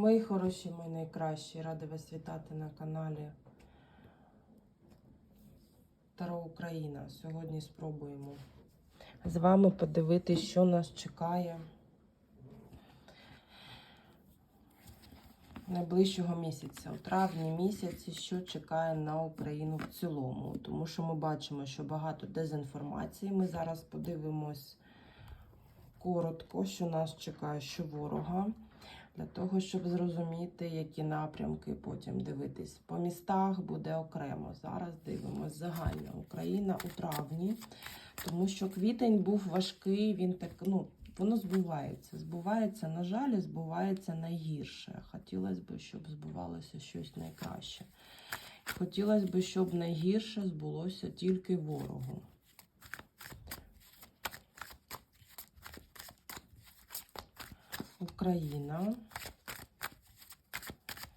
Мої хороші, мої найкращі. Рада вас вітати на каналі Таро Україна. Сьогодні спробуємо з вами подивитися, що нас чекає найближчого місяця. У травні місяці, що чекає на Україну в цілому. Тому що ми бачимо, що багато дезінформації. Ми зараз подивимось коротко, що нас чекає, що ворога для того, щоб зрозуміти, які напрямки потім дивитись. По містах буде окремо. Зараз дивимося загальна Україна у травні, тому що квітень був важкий, він так, ну, воно збувається. Збувається, на жаль, збувається найгірше. Хотілося б, щоб збувалося щось найкраще. Хотілося б, щоб найгірше збулося тільки ворогу. Україна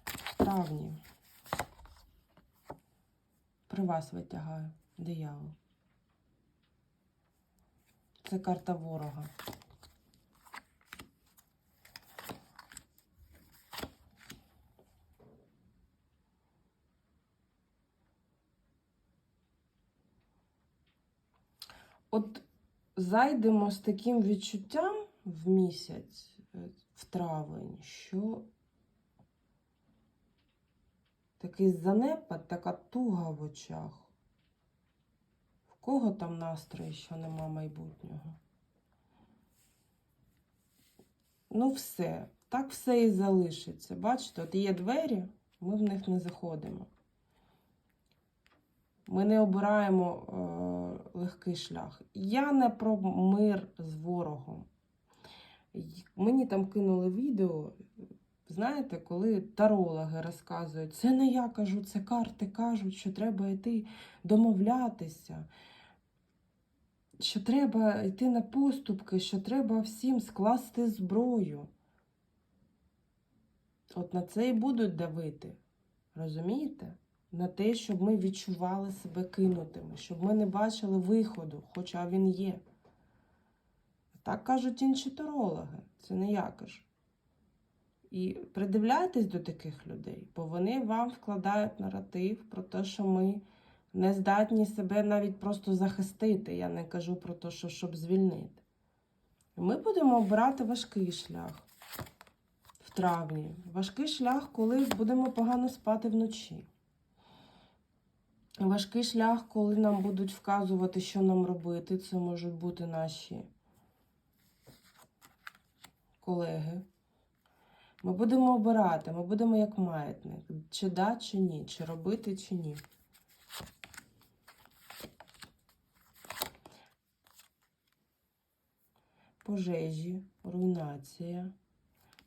в травні. При вас витягаю диявол. Це карта ворога. От зайдемо з таким відчуттям в місяць, в травень, що такий занепад, така туга в очах. В кого там настрій, що нема майбутнього? Ну, все. Так все і залишиться. Бачите, от є двері, ми в них не заходимо. Ми не обираємо е, легкий шлях. Я не про мир з ворогом. Мені там кинули відео, знаєте, коли тарологи розказують, це не я кажу, це карти кажуть, що треба йти домовлятися, що треба йти на поступки, що треба всім скласти зброю. От на це і будуть давити. Розумієте? На те, щоб ми відчували себе кинутими, щоб ми не бачили виходу, хоча він є. Так кажуть інші тарологи, це не я кажу. І придивляйтесь до таких людей, бо вони вам вкладають наратив про те, що ми не здатні себе навіть просто захистити. Я не кажу про те, що щоб звільнити. Ми будемо обирати важкий шлях в травні. Важкий шлях, коли будемо погано спати вночі. Важкий шлях, коли нам будуть вказувати, що нам робити. Це можуть бути наші колеги. Ми будемо обирати, ми будемо як маятник. Чи да, чи ні, чи робити, чи ні. Пожежі, руйнація.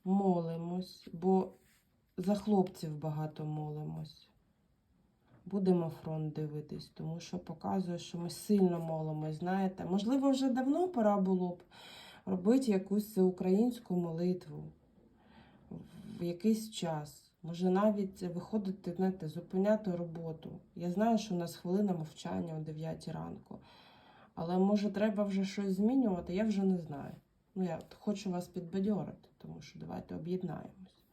Молимось, бо за хлопців багато молимось. Будемо фронт дивитись, тому що показує, що ми сильно молимось, знаєте. Можливо, вже давно пора було б робити якусь українську молитву в якийсь час. Може навіть виходити, знаєте, зупиняти роботу. Я знаю, що у нас хвилина мовчання о 9 ранку. Але може треба вже щось змінювати, я вже не знаю. Ну, я хочу вас підбадьорити, тому що давайте об'єднаємось.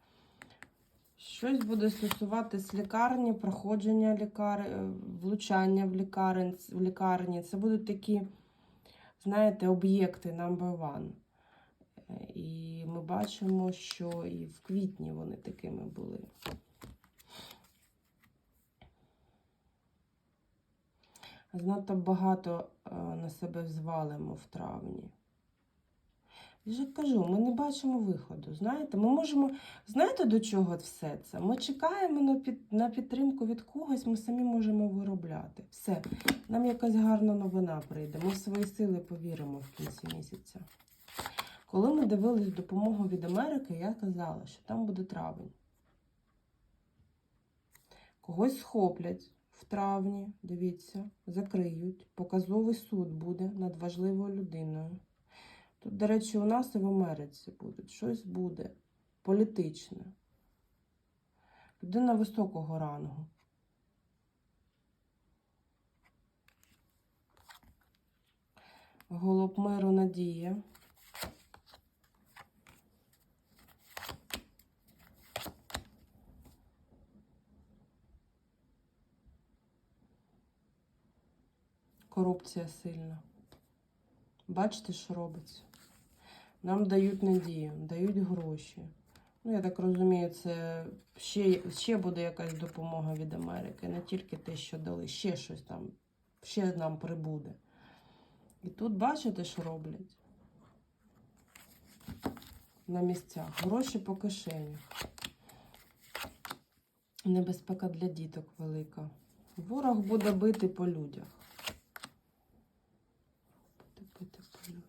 Щось буде стосуватись лікарні, проходження лікар... е, влучання в, лікарень... в лікарні. Це будуть такі, знаєте, об'єкти number one. Е, І ми бачимо, що і в квітні вони такими були. Занадто багато е, на себе взвалимо в травні. Я ж кажу, ми не бачимо виходу. Знаєте, ми можемо. Знаєте, до чого все це? Ми чекаємо на, під... на підтримку від когось, ми самі можемо виробляти. Все, нам якась гарна новина прийде. Ми в свої сили повіримо в кінці місяця. Коли ми дивились допомогу від Америки, я казала, що там буде травень. Когось схоплять в травні, дивіться, закриють. Показовий суд буде над важливою людиною. Тут, до речі, у нас і в Америці будуть. Щось буде політичне. Людина високого рангу. Голуб миру надія. Корупція сильна. Бачите, що робиться. Нам дають надію, дають гроші. Ну, я так розумію, це ще, ще буде якась допомога від Америки. Не тільки те, що дали, ще щось там, ще нам прибуде. І тут бачите, що роблять? На місцях. Гроші по кишенях. Небезпека для діток велика. Ворог буде бити по людях. Буде бити по людях.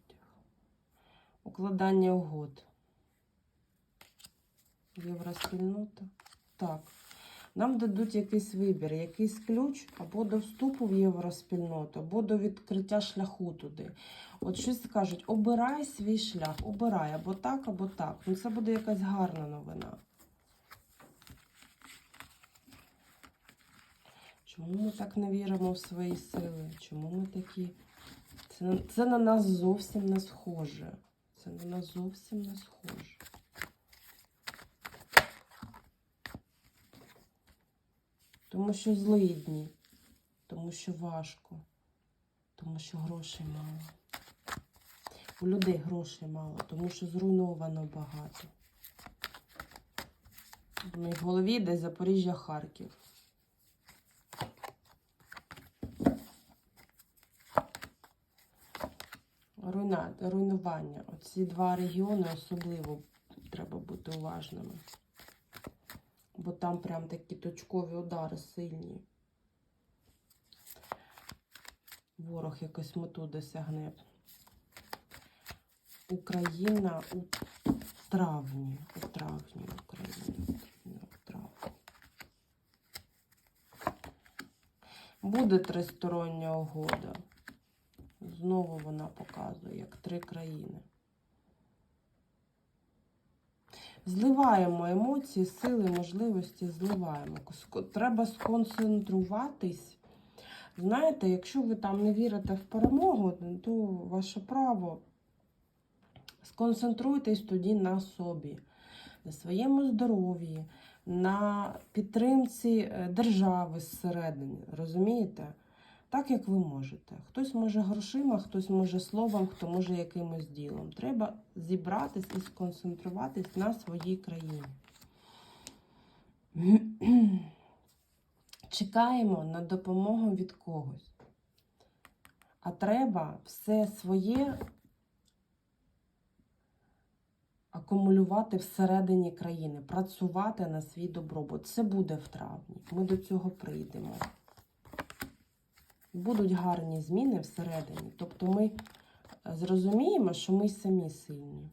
Укладання угод. Євроспільнота. Так. Нам дадуть якийсь вибір, якийсь ключ або до вступу в євроспільноту, або до відкриття шляху туди. От щось скажуть: обирай свій шлях, обирай або так, або так. Ну це буде якась гарна новина. Чому ми так не віримо в свої сили? Чому ми такі? Це, це на нас зовсім не схоже. Це на нас зовсім не схоже. Тому що злидні, тому що важко, тому що грошей мало. У людей грошей мало, тому що зруйновано багато. В моїй голові десь Запоріжжя, Харків. Руйна, руйнування. Оці два регіони особливо треба бути уважними. Бо там прям такі точкові удари сильні. Ворог якось мету досягне. Україна у травні. У травні Україна. Буде тристороння угода. Знову вона показує, як три країни. Зливаємо емоції, сили, можливості, зливаємо. Треба сконцентруватись. Знаєте, якщо ви там не вірите в перемогу, то ваше право. Сконцентруйтесь тоді на собі, на своєму здоров'ї, на підтримці е, держави зсередини. Розумієте? Так, як ви можете. Хтось може грошима, хтось може словом, хто може якимось ділом. Треба зібратись і сконцентруватись на своїй країні. Чекаємо на допомогу від когось. А треба все своє акумулювати всередині країни, працювати на свій добробут. Це буде в травні. Ми до цього прийдемо будуть гарні зміни всередині. Тобто ми зрозуміємо, що ми самі сильні.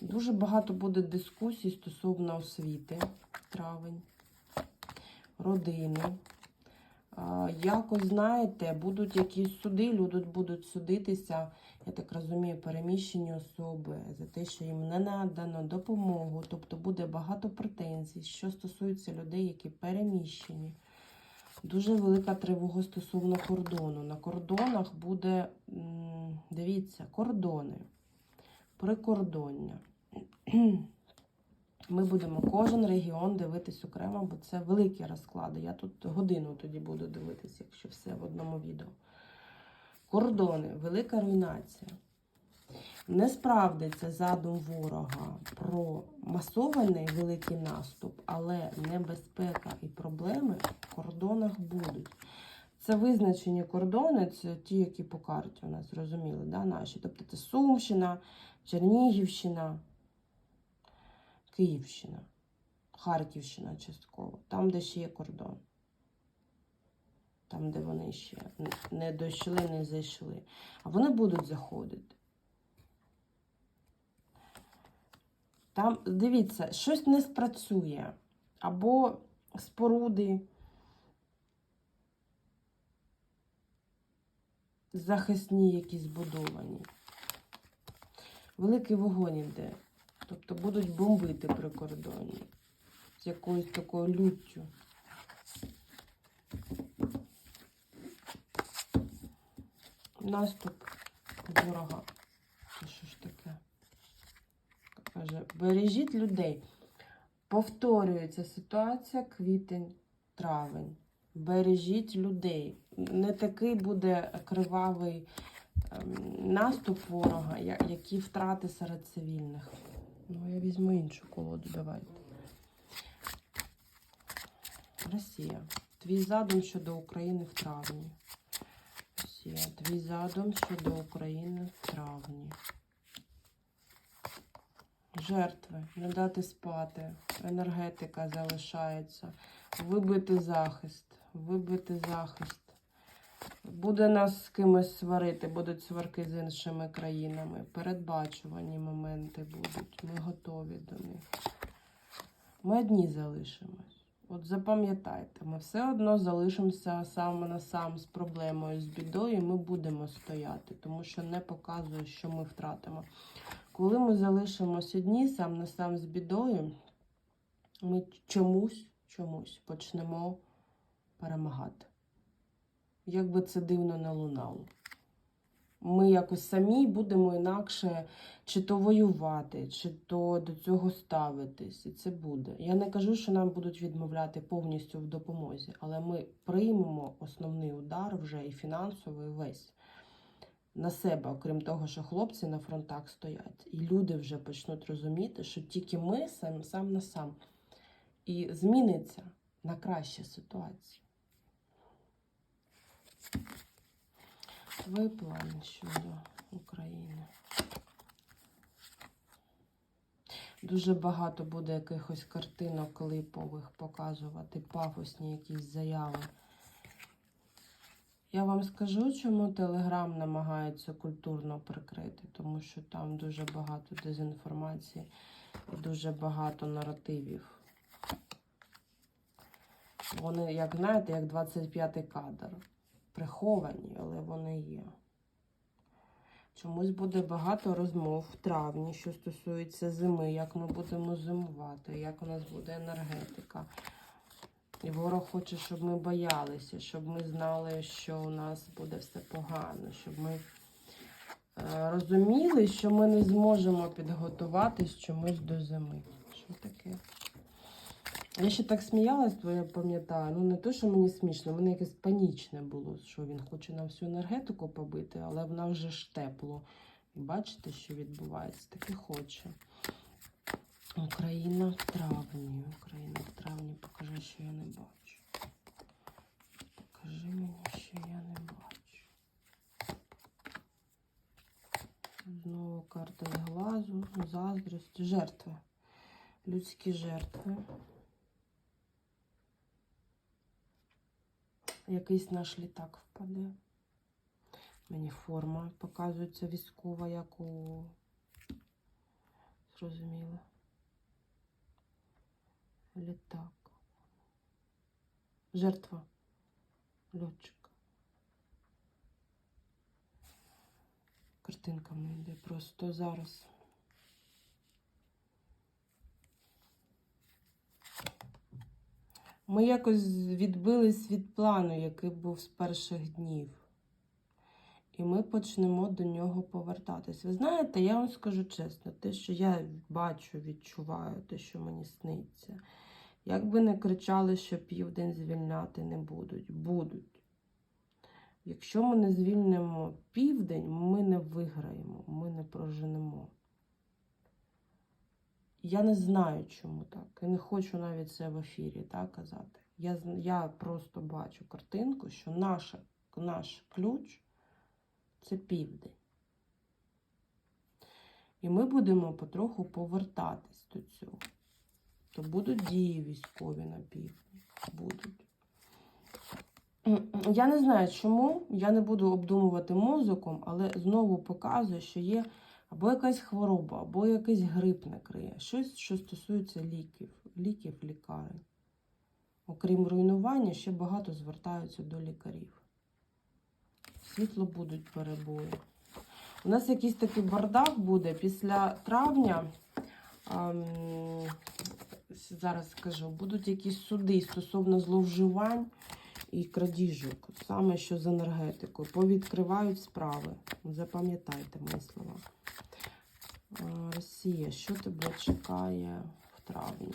Дуже багато буде дискусій стосовно освіти, травень, родини. Якось, знаєте, будуть якісь суди, люди будуть судитися, я так розумію, переміщені особи за те, що їм не надано допомогу. Тобто буде багато претензій, що стосується людей, які переміщені. Дуже велика тривога стосовно кордону. На кордонах буде, дивіться, кордони, прикордоння. Ми будемо кожен регіон дивитись окремо, бо це великі розклади. Я тут годину тоді буду дивитися, якщо все в одному відео. Кордони, велика руйнація. Не справдиться задум ворога про масований великий наступ, але небезпека і проблеми в кордонах будуть. Це визначені кордони, це ті, які по карті у нас зрозуміли, да, наші. Тобто це Сумщина, Чернігівщина, Київщина, Харківщина частково, там, де ще є кордон. Там, де вони ще не дійшли, не зайшли. А вони будуть заходити. Там, дивіться, щось не спрацює. Або споруди захисні якісь збудовані. Великий вогонь іде. Тобто будуть бомбити при кордоні з якоюсь такою люттю. Наступ ворога. Це що ж таке? Каже, бережіть людей. Повторюється ситуація квітень, травень. Бережіть людей. Не такий буде кривавий ем, наступ ворога, які втрати серед цивільних. Ну, я візьму іншу колоду, давайте. Росія. Твій задум щодо України в травні. Росія. Твій задум щодо України в травні. Жертви. Не дати спати. Енергетика залишається. Вибити захист. Вибити захист. Буде нас з кимось сварити, будуть сварки з іншими країнами. Передбачувані моменти будуть. Ми готові до них. Ми одні залишимось. От запам'ятайте, ми все одно залишимося сам на сам з проблемою, з бідою, і ми будемо стояти, тому що не показує, що ми втратимо. Коли ми залишимось одні сам на сам з бідою, ми чомусь, чомусь почнемо перемагати. Як би це дивно не лунало. Ми якось самі будемо інакше чи то воювати, чи то до цього ставитись. І це буде. Я не кажу, що нам будуть відмовляти повністю в допомозі, але ми приймемо основний удар вже і фінансовий весь на себе, окрім того, що хлопці на фронтах стоять. І люди вже почнуть розуміти, що тільки ми сам, сам на сам. І зміниться на краще ситуація. Твої плани щодо України. Дуже багато буде якихось картинок клипових показувати, пафосні якісь заяви. Я вам скажу, чому Телеграм намагається культурно прикрити, тому що там дуже багато дезінформації і дуже багато наративів. Вони, як знаєте, як 25-й кадр. Приховані, але вони є. Чомусь буде багато розмов в травні, що стосується зими, як ми будемо зимувати, як у нас буде енергетика. І ворог хоче, щоб ми боялися, щоб ми знали, що у нас буде все погано, щоб ми е, розуміли, що ми не зможемо підготуватись чомусь до зими. Що таке? Я ще так сміялась, то я пам'ятаю. Ну, не то, що мені смішно, мене якесь панічне було, що він хоче нам всю енергетику побити, але вона вже ж тепло. І бачите, що відбувається? Таки хоче. Україна в травні. Україна в травні. Покажи, що я не бачу. Покажи мені, що я не бачу. Знову карта з глазу, заздрість, жертви. Людські жертви. Якийсь наш літак впаде. Мені форма показується військова, як у. Зрозуміло. Літак. Жертва. Льотчик. Картинка мені йде просто зараз. Ми якось відбились від плану, який був з перших днів. І ми почнемо до нього повертатись. Ви знаєте, я вам скажу чесно, те, що я бачу, відчуваю, те, що мені сниться. Як би не кричали, що південь звільняти не будуть, будуть. Якщо ми не звільнимо південь, ми не виграємо, ми не проженемо. Я не знаю, чому так. І не хочу навіть це в ефірі так, казати. Я, я просто бачу картинку, що наша, наш ключ це південь. І ми будемо потроху повертатись до цього. То будуть дії військові на півдні. Будуть. Я не знаю, чому. Я не буду обдумувати мозоком, але знову показує, що є або якась хвороба, або якийсь грип накриє. Щось, що стосується ліків, ліків лікарень. Окрім руйнування, ще багато звертаються до лікарів. Світло будуть перебої. У нас якийсь такий бардак буде після травня зараз скажу, будуть якісь суди стосовно зловживань і крадіжок, саме що з енергетикою. Повідкривають справи. Запам'ятайте мої слова. Росія, що тебе чекає в травні?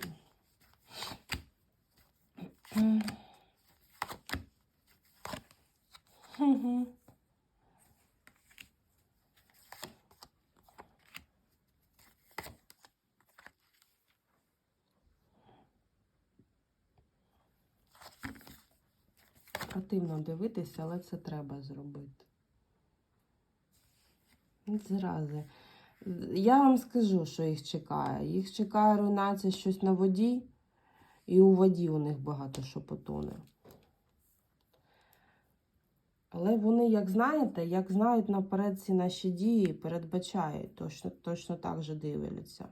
Mm-hmm. Противно дивитися, але це треба зробити. Зрази. Я вам скажу, що їх чекає. Їх чекає руйнація щось на воді, і у воді у них багато що потоне. Але вони, як знаєте, як знають наперед ці наші дії, передбачають, точно, точно так же дивляться.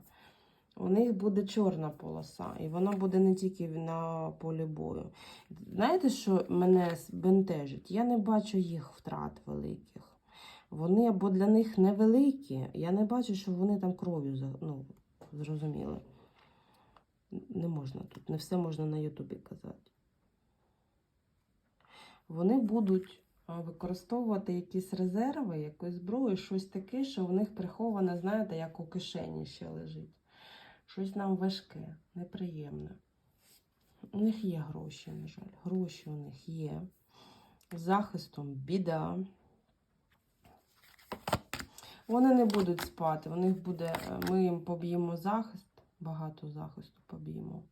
У них буде чорна полоса, і вона буде не тільки на полі бою. Знаєте, що мене бентежить? Я не бачу їх втрат великих. Вони або для них невеликі. Я не бачу, що вони там кров'ю ну, зрозуміли. Не можна тут, не все можна на Ютубі казати. Вони будуть використовувати якісь резерви, якусь зброю, щось таке, що в них приховане, знаєте, як у кишені ще лежить. Щось нам важке, неприємне. У них є гроші, на жаль. Гроші у них є. Захистом біда. Вони не будуть спати. У них буде. е, Ми їм поб'ємо захист, багато захисту поб'ємо.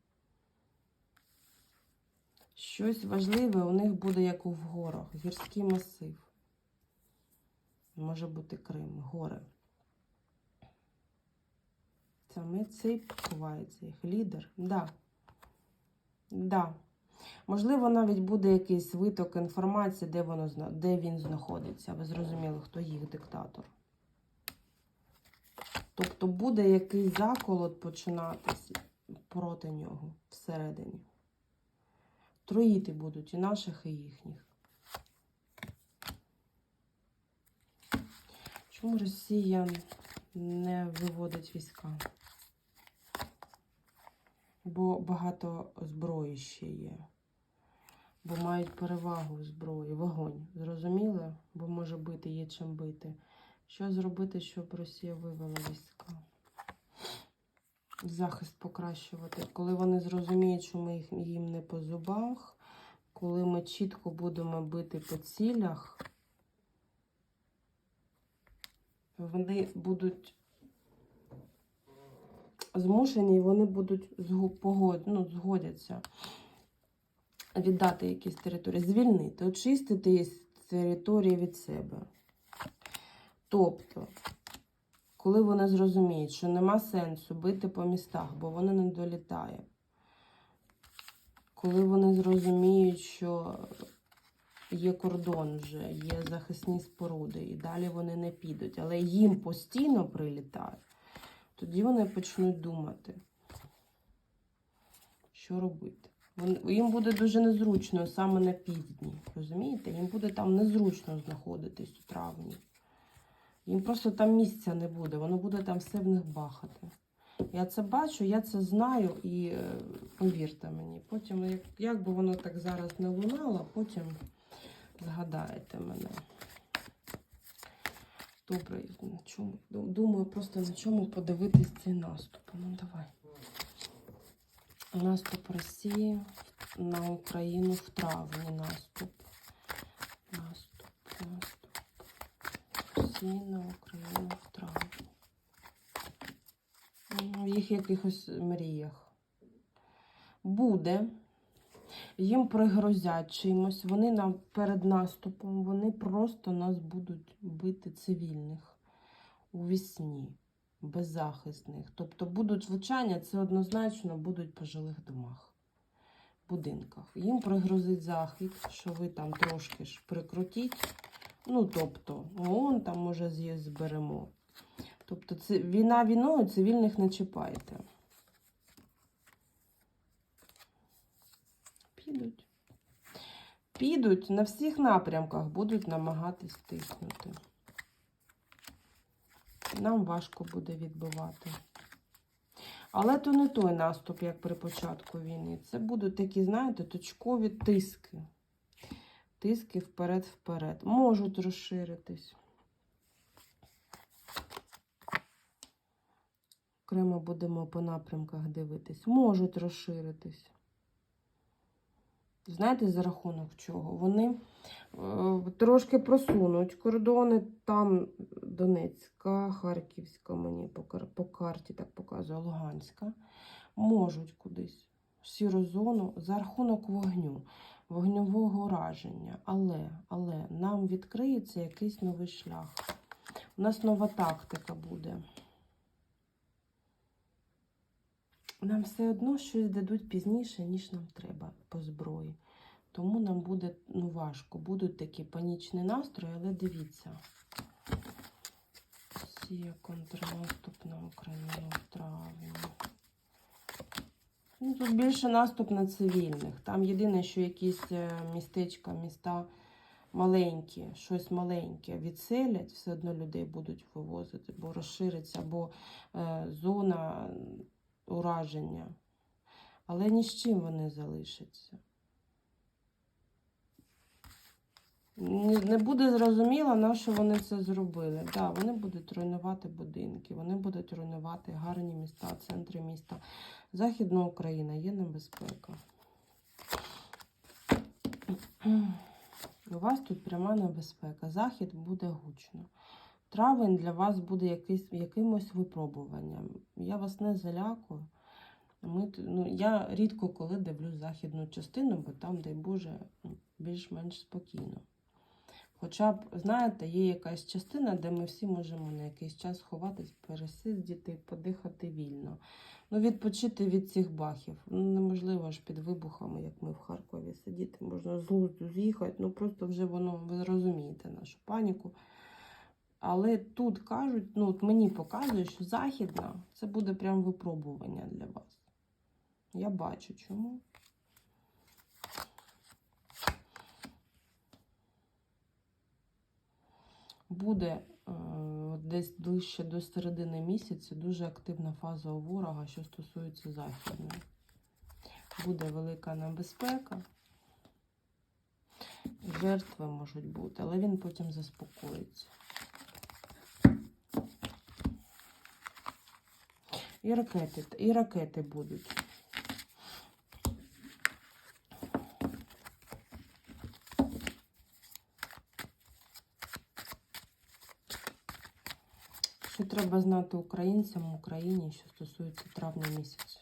Щось важливе у них буде, як у в горах. Гірський масив. Може бути Крим, гори. Саме цей ховається їх лідер. Да. Да. Можливо, навіть буде якийсь виток інформації, де, воно, де він знаходиться. Ви зрозуміли, хто їх диктатор. Тобто буде якийсь заколот починатись проти нього всередині. Троїти будуть і наших, і їхніх. Чому Росія не виводить війська? Бо багато зброї ще є. Бо мають перевагу в зброї. Вогонь. Зрозуміли? Бо може бити, є чим бити. Що зробити, щоб Росія вивела війська? Захист покращувати. Коли вони зрозуміють, що ми їх, їм не по зубах, коли ми чітко будемо бити по цілях, вони будуть змушені, і вони будуть ну, згодяться віддати якісь території, звільнити, очистити із території від себе. Тобто, коли вони зрозуміють, що нема сенсу бити по містах, бо воно не долітає. Коли вони зрозуміють, що є кордон вже, є захисні споруди, і далі вони не підуть, але їм постійно прилітає, тоді вони почнуть думати, що робити. Їм буде дуже незручно саме на півдні. Розумієте? Їм буде там незручно знаходитись у травні. Їм просто там місця не буде, воно буде там все в них бахати. Я це бачу, я це знаю і е, повірте мені. Потім, як, як би воно так зараз не лунало, потім згадаєте мене. Добре, на чому? Думаю, просто на чому подивитись цей наступ. Ну давай. Наступ Росії на Україну в травні. Наступ. Наступ, наступ. Росії на Україну в травні. Ну, В їх якихось мріях. Буде. Їм пригрозять чимось. Вони нам перед наступом, вони просто нас будуть бити цивільних у вісні, беззахисних. Тобто будуть влучання, це однозначно будуть по жилих домах, будинках. Їм пригрозить захід, що ви там трошки ж прикрутіть. Ну, тобто, ООН там може з'їзд зберемо. Тобто, це війна війною цивільних не чіпайте. Підуть. Підуть на всіх напрямках, будуть намагатись тиснути. Нам важко буде відбивати. Але то не той наступ, як при початку війни. Це будуть такі, знаєте, точкові тиски. Тиски вперед-вперед. Можуть розширитись. Окремо будемо по напрямках дивитись. Можуть розширитись. Знаєте, за рахунок чого? Вони е, трошки просунуть кордони. Там Донецька, Харківська, мені по, по карті так показує, Луганська. Можуть кудись в сіру зону за рахунок вогню. вогневого ураження. Але, але нам відкриється якийсь новий шлях. У нас нова тактика буде. Нам все одно щось дадуть пізніше, ніж нам треба по зброї. Тому нам буде ну, важко. Будуть такі панічні настрої, але дивіться. Росія контрнаступ на Україну в травні. Ну, тут більше наступ на цивільних. Там єдине, що якісь е, містечка, міста маленькі, щось маленьке відселять, все одно людей будуть вивозити, бо розшириться, бо е, зона ураження. Але ні з чим вони залишаться. Не буде зрозуміло, на що вони це зробили. Так, да, вони будуть руйнувати будинки, вони будуть руйнувати гарні міста, центри міста. Західна Україна є небезпека. У вас тут пряма небезпека. Захід буде гучно. Травень для вас буде якийсь, якимось випробуванням. Я вас не залякую. Ми, ну, я рідко коли дивлюсь західну частину, бо там, дай Боже, ну, більш-менш спокійно. Хоча б, знаєте, є якась частина, де ми всі можемо на якийсь час сховатись, пересидіти, подихати вільно. Ну, відпочити від цих бахів. Ну, неможливо ж під вибухами, як ми в Харкові сидіти, можна з глузду з'їхати. Ну просто вже воно, ви розумієте нашу паніку. Але тут кажуть, ну от мені показує, що західна це буде прям випробування для вас. Я бачу чому. Буде е, десь ближче до середини місяця дуже активна фаза у ворога, що стосується західної. Буде велика небезпека. Жертви можуть бути, але він потім заспокоїться. І ракети, і ракети будуть. Що треба знати українцям в Україні, що стосується травня місяця?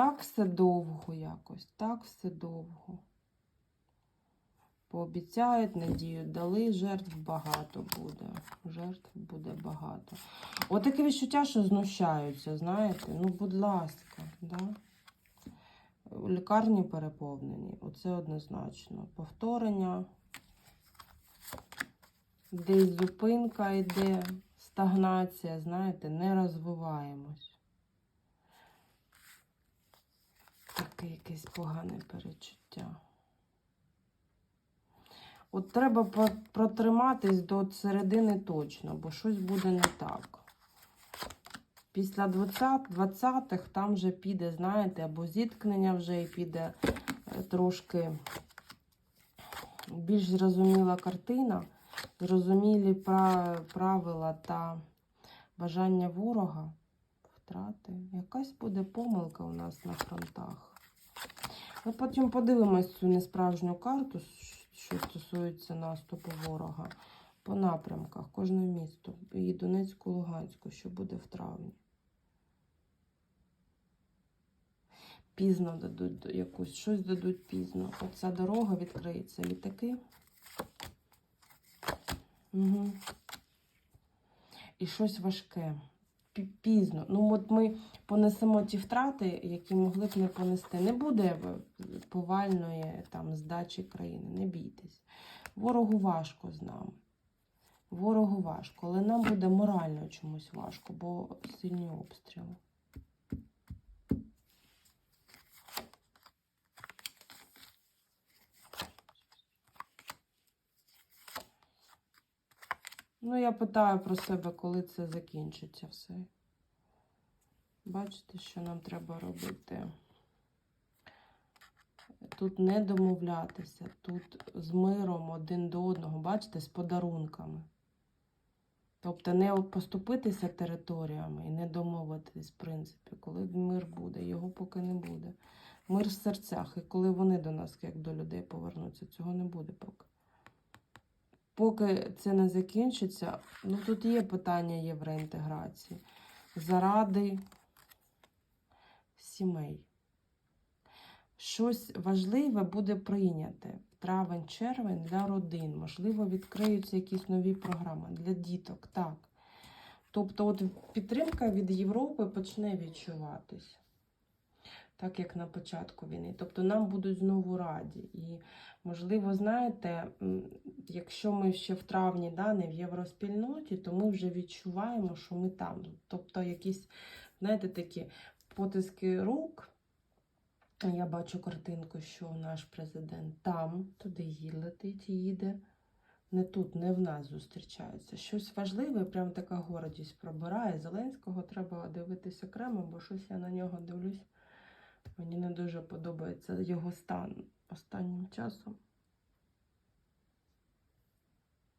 Так все довго якось, так все довго. Пообіцяють, надію дали, жертв багато буде. Жертв буде багато. От відчуття, що знущаються, знаєте. Ну, будь ласка, да? лікарні переповнені. Оце однозначно. Повторення. Десь зупинка йде, стагнація, знаєте, не розвиваємось. Таке якесь погане перечуття. От треба протриматись до середини точно, бо щось буде не так. Після 20 20-х там вже піде, знаєте, або зіткнення вже і піде е, трошки більш зрозуміла картина, зрозумілі правила та бажання ворога, втрати. Якась буде помилка у нас на фронтах. Ми потім подивимось цю несправжню карту, що стосується наступу ворога по напрямках кожне місто. І Донецьку, Луганську, що буде в травні. Пізно дадуть якусь, щось дадуть пізно. Оця дорога відкриється, літаки. Угу. І щось важке. Пі- Пізно. Ну, от ми понесемо ті втрати, які могли б не понести. Не буде повальної там здачі країни. Не бійтесь. Ворогу важко з нами. Ворогу важко, але нам буде морально чомусь важко, бо сильні обстріли. Ну, я питаю про себе, коли це закінчиться все. Бачите, що нам треба робити? Тут не домовлятися, тут з миром один до одного, бачите, з подарунками. Тобто не поступитися територіями і не домовитись, в принципі, коли мир буде, його поки не буде. Мир в серцях, і коли вони до нас, як до людей, повернуться, цього не буде поки. Поки це не закінчиться, ну тут є питання євроінтеграції. Заради сімей. Щось важливе буде прийняте в травень-червень для родин. Можливо, відкриються якісь нові програми для діток. Так. Тобто, от підтримка від Європи почне відчуватись. Так як на початку війни. Тобто нам будуть знову раді. І, можливо, знаєте, якщо ми ще в травні да, не в євроспільноті, то ми вже відчуваємо, що ми там. Тобто якісь, знаєте, такі потиски рук. Я бачу картинку, що наш президент там, туди ї- летить, їде. Не тут, не в нас зустрічаються. Щось важливе, прям така гордість пробирає. Зеленського треба дивитися окремо, бо щось я на нього дивлюсь. Мені не дуже подобається його стан останнім часом.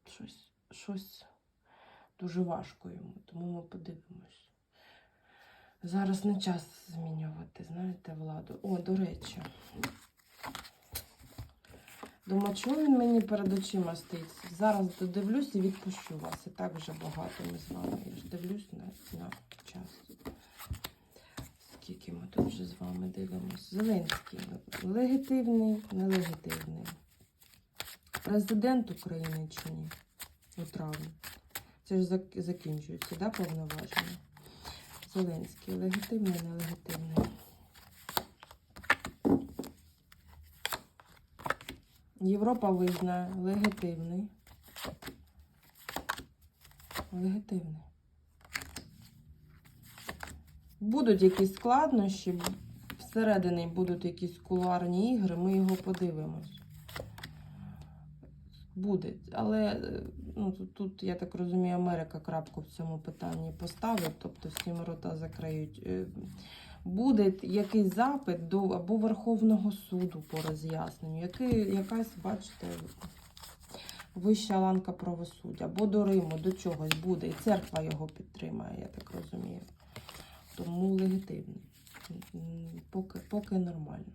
Щось, щось дуже важко йому, тому ми подивимось. Зараз не час змінювати, знаєте, владу. О, до речі. Думаю, чому він мені перед очима стоїть? Зараз додивлюсь і відпущу вас. І так вже багато ми з вами. Я ж дивлюсь на, на час. Скільки ми тут вже з вами дивимося? Зеленський. Легітимний, нелегітимний. Президент України чи ні? У травні. Це ж закінчується, да, повноваження? Зеленський. Легітимний, нелегітимний. Європа визнає легітимний. Легітимний. Будуть якісь складнощі, всередині будуть якісь кулуарні ігри, ми його подивимось. Буде. Але е, ну, тут, я так розумію, Америка крапку в цьому питанні поставить, тобто всім рота закриють. Е, Буде якийсь запит до або Верховного суду по роз'ясненню, який, якась, бачите, вища ланка правосуддя, або до Риму, до чогось буде. І церква його підтримає, я так розумію. Тому легітимний. Поки, поки нормально.